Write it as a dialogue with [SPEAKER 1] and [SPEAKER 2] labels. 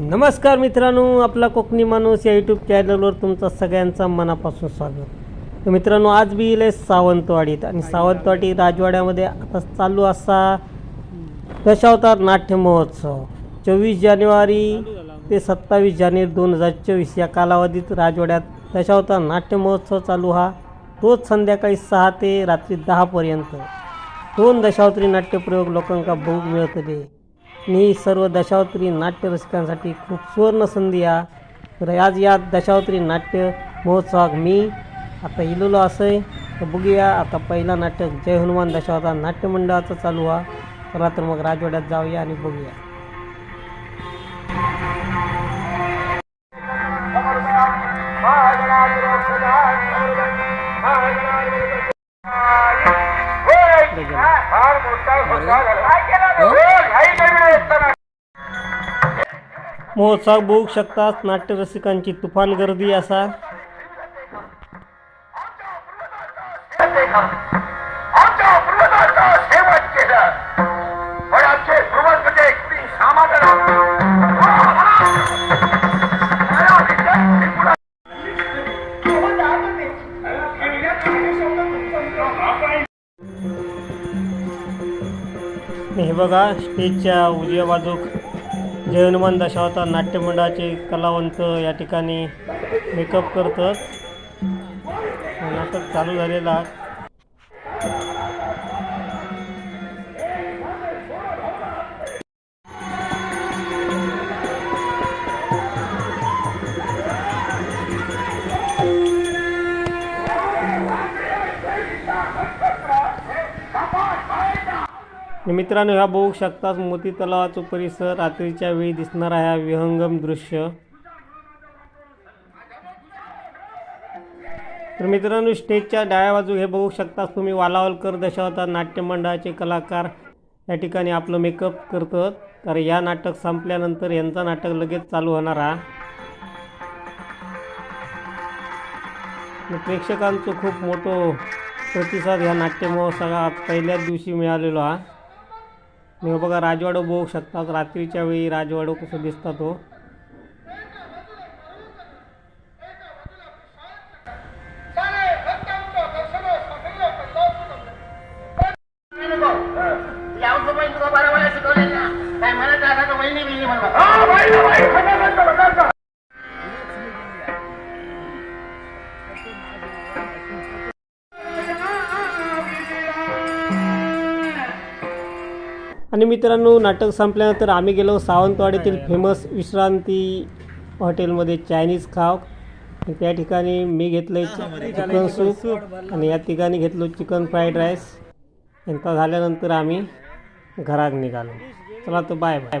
[SPEAKER 1] नमस्कार मित्रांनो आपला कोकणी माणूस या यूट्यूब चॅनलवर तुमचं सगळ्यांचं मनापासून स्वागत. तर मित्रांनो आज मी येईल सावंतवाडीत आणि सावंतवाडी राजवाड्यामध्ये आता चालू असा दशावतार नाट्य महोत्सव. चोवीस जानेवारी ते सत्तावीस जानेवारी दोन हजार चोवीस या कालावधीत राजवाड्यात दशावतार नाट्य महोत्सव चालू हा. रोज संध्याकाळी सहा ते रात्री दहापर्यंत दोन दशावतारी नाट्यप्रयोग लोकांका बघूक मिळतले. मी सर्व दशावतरी नाट्य रसिकांसाठी खूप सुवर्ण संधी या. तर आज या दशावतरी नाट्य महोत्सवाक मी आता इलेलो असं तर बघूया आता पहिला नाटक जय हनुमान दशावतार नाट्यमंडळाचं चालू हा. चला तर मग राजवाड्यात जाऊया आणि बघूया.
[SPEAKER 2] Ah! मोठा घोटाळा
[SPEAKER 1] महोत्सव बघू शकतात नाट्य रसिकांची तुफान गर्दी असा. हे बघा स्टेजच्या उजव्या बाजूक जय दशावतार नाट्यमंडळाचे कलावंत या ठिकाणी मेकअप करतात. नाटक चालू झालेला मित्रांनो ह्या बघू शकताच मोती तलावाचा परिसर रात्रीच्या वेळी दिसणारा ह्या विहंगम दृश्य. तर मित्रांनो स्टेजच्या डाव्या बाजू हे बघू शकताच तुम्ही वालावलकर दशावतार नाट्य मंडळाचे कलाकार या ठिकाणी आपलं मेकअप करतात. तर या नाटक संपल्यानंतर यांचं नाटक लगेच चालू होणार हा. प्रेक्षकांचं खूप मोठं प्रतिसाद ह्या नाट्य महोत्सवात पहिल्याच दिवशी मिळालेलो हा. मी हो बघा राजवाडो बघू शकतात रात्रीच्या वेळी राजवाडो कसं दिसतात
[SPEAKER 2] तो Thank you.
[SPEAKER 1] आणि मित्रांनो नाटक संपल्यानंतर आम्ही गेलो सावंतवाडीतील फेमस विश्रांती हॉटेलमध्ये चायनीज खाव त्या ठिकाणी मी घेतलं चिकन सूप आणि या ठिकाणी घेतलो चिकन फ्राईड राईस. यांचा झाल्यानंतर आम्ही घरात निघालो. चला तर बाय बाय बाय